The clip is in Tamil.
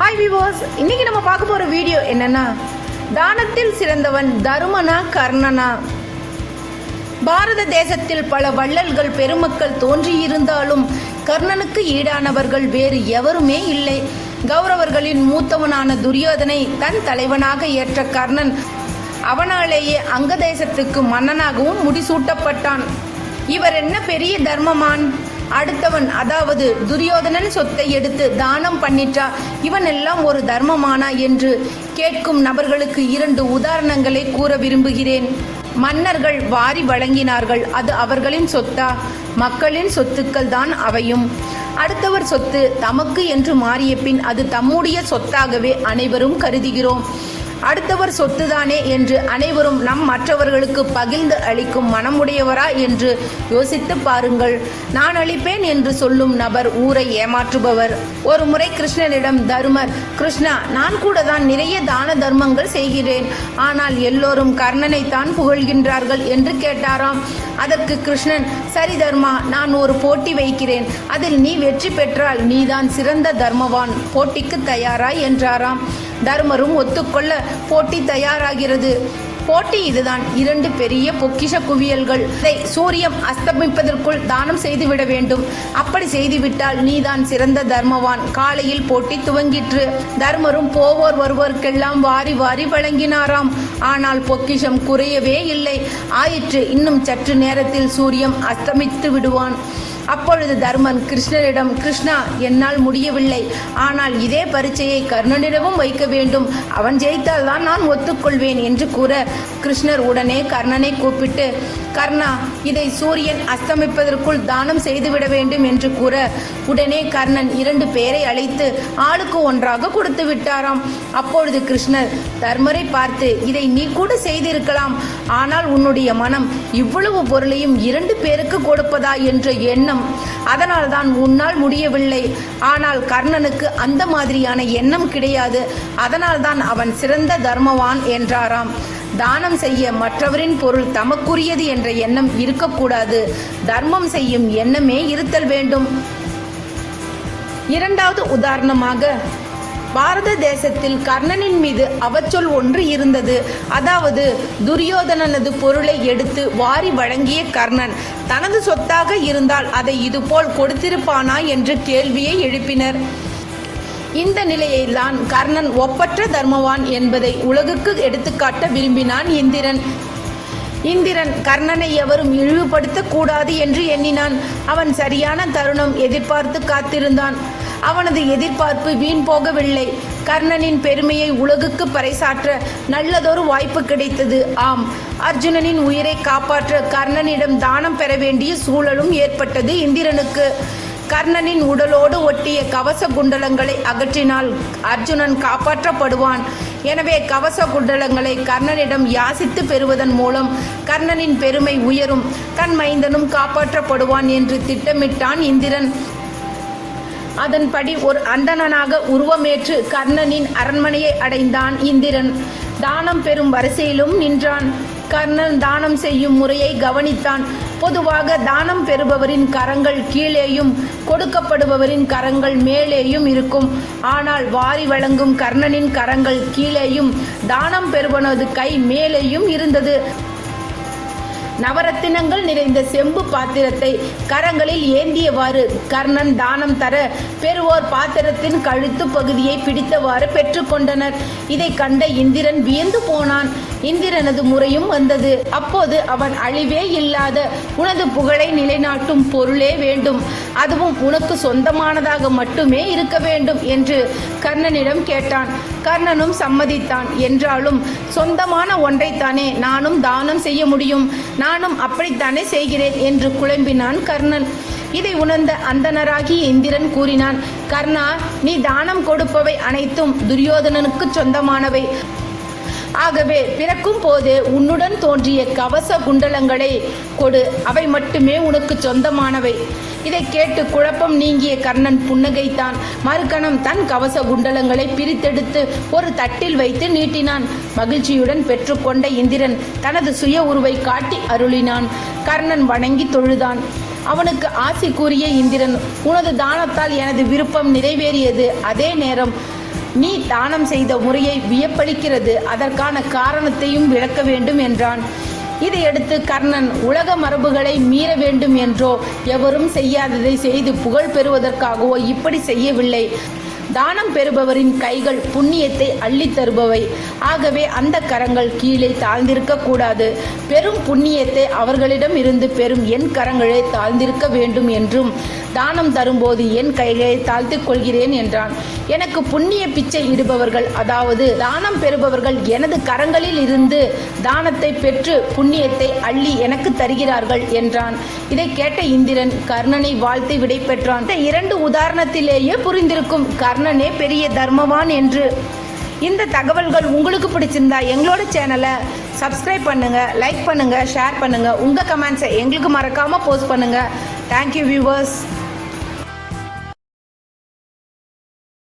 ஹாய் விவோஸ் இன்னைக்கு நம்ம பார்க்க போகிற வீடியோ என்னன்னா தானத்தில் சிறந்தவன் தருமனா கர்ணனா? பாரத தேசத்தில் பல வள்ளல்கள் பெருமக்கள் தோன்றியிருந்தாலும் கர்ணனுக்கு ஈடானவர்கள் வேறு எவருமே இல்லை. கௌரவர்களின் மூத்தவனான துரியோதனை தன் தலைவனாக ஏற்ற கர்ணன் அவனாலேயே அங்க தேசத்துக்கு மன்னனாகவும் முடிசூட்டப்பட்டான். இவர் என்ன பெரிய தர்மமான்? அடுத்தவன் அதாவது துரியோதனன் சொத்தை எடுத்து தானம் பண்ணிட்டா இவன் எல்லாம் ஒரு தர்மமானா என்று கேட்கும் நபர்களுக்கு இரண்டு உதாரணங்களை கூற விரும்புகிறேன். மன்னர்கள் வாரி வழங்கினார்கள் அது அவர்களின் சொத்தா? மக்களின் சொத்துக்கள் தான் அவையும். அடுத்தவர் சொத்து தமக்கு என்று மாறிய பின் அது தம்முடைய சொத்தாகவே அனைவரும் கருதுகிறோம். அடுத்தவர் சொத்துதானே என்று அனைவரும் நம் மற்றவர்களுக்கு பகிர்ந்து அளிக்கும் மனமுடையவரா என்று யோசித்து பாருங்கள். நான் அளிப்பேன் என்று சொல்லும் நபர் ஊரை ஏமாற்றுபவர். ஒரு முறை கிருஷ்ணனிடம் தருமர் கிருஷ்ணா நான் கூட தான் நிறைய தான தர்மங்கள் செய்கிறேன். ஆனால் எல்லோரும் கர்ணனை தான் புகழ்கின்றார்கள் என்று கேட்டாராம். அதற்கு கிருஷ்ணன் சரி தர்மா நான் ஒரு போட்டி வைக்கிறேன். அதில் நீ வெற்றி பெற்றால் நீதான் சிறந்த தர்மவான். போட்டிக்கு தயாராய் என்றாராம். தர்மரும் ஒத்துக்கொள்ள போட்டி தயாராகிறது. போட்டி இதுதான். இரண்டு பெரிய பொக்கிஷ குவியல்கள். இதை சூரியம் அஸ்தமிப்பதற்குள் தானம் செய்துவிட வேண்டும். அப்படி செய்துவிட்டால் நீதான் சிறந்த தர்மவான். காலையில் போட்டி துவங்கிற்று. தர்மரும் போவோர் வருவோர்க்கெல்லாம் வாரி வாரி வழங்கினாராம். ஆனால் பொக்கிஷம் குறையவே இல்லை. ஆயிற்று. இன்னும் சற்று நேரத்தில் சூரியம் அஸ்தமித்து விடுவான். அப்பொழுது தர்மன் கிருஷ்ணரிடம் கிருஷ்ணா என்னால் முடியவில்லை. ஆனால் இதே பரீட்சையை கர்ணனிடமும் வைக்க வேண்டும். அவன் ஜெயித்தால் தான் நான் ஒத்துக்கொள்வேன் என்று கூற கிருஷ்ணர் உடனே கர்ணனை கூப்பிட்டு கர்ணா இதை சூரியன் அஸ்தமிப்பதற்குள் தானம் செய்துவிட வேண்டும் என்று கூற உடனே கர்ணன் இரண்டு பேரை அழைத்து ஆளுக்கு ஒன்றாக கொடுத்து விட்டாராம். அப்பொழுது கிருஷ்ணர் தர்மரை பார்த்து இதை நீ கூட செய்திருக்கலாம். ஆனால் உன்னுடைய மனம் இவ்வளவு பொருளையும் இரண்டு பேருக்கு கொடுப்பதா என்ற எண்ணம் அதனால் தான் உன்னால் முடியவில்லை. ஆனால் கர்ணனுக்கு அந்த மாதிரியான எண்ணம் கிடையாது. அதனால் தான் அவன் சிறந்த தர்மவான் என்றாராம். தானம் செய்ய மற்றவரின் பொருள் தமக்குரியது என்ற எண்ணம் இருக்கக்கூடாது. தர்மம் செய்யும் எண்ணமே இருத்தல் வேண்டும். இரண்டாவது உதாரணமாக பாரத தேசத்தில் கர்ணனின் மீது அவச்சொல் ஒன்று இருந்தது. அதாவது துரியோதனனது பொருளை எடுத்து வாரி வழங்கிய கர்ணன் தனது சொத்தாக இருந்தால் அதை இதுபோல் கொடுத்திருப்பானா என்று கேள்வியை எழுப்பினர். இந்த நிலையில்தான் கர்ணன் ஒப்பற்ற தர்மவான் என்பதை உலகுக்கு எடுத்துக்காட்ட விரும்பினான் இந்திரன். இந்திரன் கர்ணனை எவரும் இழிவுபடுத்தக்கூடாது என்று எண்ணினான். அவன் சரியான தருணம் எதிர்பார்த்து காத்திருந்தான். அவனது எதிர்பார்ப்பு வீண் போகவில்லை. கர்ணனின் பெருமையை உலகுக்கு பறைசாற்ற நல்லதொரு வாய்ப்பு கிடைத்தது. ஆம் அர்ஜுனனின் உயிரை காப்பாற்ற கர்ணனிடம் தானம் பெற வேண்டிய சூழலும் ஏற்பட்டது இந்திரனுக்கு. கர்ணனின் உடலோடு ஒட்டிய கவச குண்டலங்களை அகற்றினால் அர்ஜுனன் காப்பாற்றப்படுவான். எனவே கவச குண்டலங்களை கர்ணனிடம் யாசித்து பெறுவதன் மூலம் கர்ணனின் பெருமை உயரும். தன் மைந்தனும் காப்பாற்றப்படுவான் என்று திட்டமிட்டான் இந்திரன். அதன்படி ஒரு அந்தணனாக உருவமேற்று கர்ணனின் அரண்மனையை அடைந்தான் இந்திரன். தானம் பெறும் வரிசையிலும் நின்றான். கர்ணன் தானம் செய்யும் முறையை கவனித்தான். பொதுவாக தானம் பெறுபவரின் கரங்கள் கீழேயும் கொடுக்கப்படுபவரின் கரங்கள் மேலேயும் இருக்கும். ஆனால் வாரி வழங்கும் கர்ணனின் கரங்கள் கீழேயும் தானம் பெறுவனது கை மேலேயும் இருந்தது. நவரத்தினங்கள் நிறைந்த செம்பு பாத்திரத்தை கரங்களில் ஏந்தியவாறு கர்ணன் தானம் தர பெறுவோர் பாத்திரத்தின் கழுத்து பகுதியை பிடித்தவாறு பெற்றுக்கொண்டனர் இதை கண்ட இந்திரன் வியந்து போனான். இந்திரனது முறையும் வந்தது. அப்போது அவன் அழிவே இல்லாத உனது புகழை நிலைநாட்டும் பொருளே வேண்டும். அதுவும் உனக்கு சொந்தமானதாக மட்டுமே இருக்க வேண்டும் என்று கர்ணனிடம் கேட்டான். கர்ணனும் சம்மதித்தான். என்றாலும் சொந்தமான ஒன்றைத்தானே நானும் தானம் செய்ய முடியும். நானும் அப்படித்தானே செய்கிறேன் என்று குழம்பினான் கர்ணன். இதை உணர்ந்த அந்தனராகி இந்திரன் கூறினான் கர்ணா நீ தானம் கொடுப்பவை அனைத்தும் துரியோதனனுக்கு சொந்தமானவை. ஆகவே பிறக்கும் போது உன்னுடன் தோன்றிய கவச குண்டலங்களை கொடு. அவை மட்டுமே உனக்கு சொந்தமானவை. இதை கேட்டு குழப்பம் நீங்கிய கர்ணன் புன்னகைத்தான். மறுகணம் தன் கவச குண்டலங்களை பிரித்தெடுத்து ஒரு தட்டில் வைத்து நீட்டினான். மகிழ்ச்சியுடன் பெற்றுக்கொண்ட இந்திரன் தனது சுய உருவை காட்டி அருளினான். கர்ணன் வணங்கி தொழுதான். அவனுக்கு ஆசி கூறிய இந்திரன் உனது தானத்தால் எனது விருப்பம் நிறைவேறியது. அதே நேரம் நீ தானம் செய்த முறையை வியப்பளிக்கிறது. அதற்கான காரணத்தையும் விளக்க வேண்டும் என்றான். இதையடுத்து கர்ணன் உலக மரபுகளை மீற வேண்டும் என்றோ? எவரும் செய்யாததை செய்து புகழ் பெறுவதற்காகவோ இப்படி செய்யவில்லை. தானம் பெறுபவரின் கைகள் புண்ணியத்தை அள்ளித் தருபவை. ஆகவே அந்த கரங்கள் கீழே தாழ்ந்திருக்க கூடாது. பெரும் புண்ணியத்தை அவர்களிடம் இருந்து பெறும் என் கரங்களே தாழ்ந்திருக்க வேண்டும் என்றும் தானம் தரும்போது என் கைகளை தாழ்த்திக் கொள்கிறேன் என்றான். எனக்கு புண்ணிய பிச்சை இடுபவர்கள் அதாவது தானம் பெறுபவர்கள் எனது கரங்களில் இருந்து தானத்தை பெற்று புண்ணியத்தை அள்ளி எனக்கு தருகிறார்கள் என்றான். இதை கேட்ட இந்திரன் கர்ணனை வாழ்த்து விடை பெற்றான் இந்த இரண்டு உதாரணத்திலேயே புரிந்திருக்கும் கர்ணனே பெரிய தர்மவான் என்று. இந்த தகவல்கள் உங்களுக்கு பிடிச்சிருந்தா எங்களோட சேனலை சப்ஸ்கிரைப் பண்ணுங்க லைக் பண்ணுங்க ஷேர் பண்ணுங்க. உங்க கமெண்ட்ஸை எங்களுக்கு மறக்காம போஸ்ட் பண்ணுங்க. Thank you viewers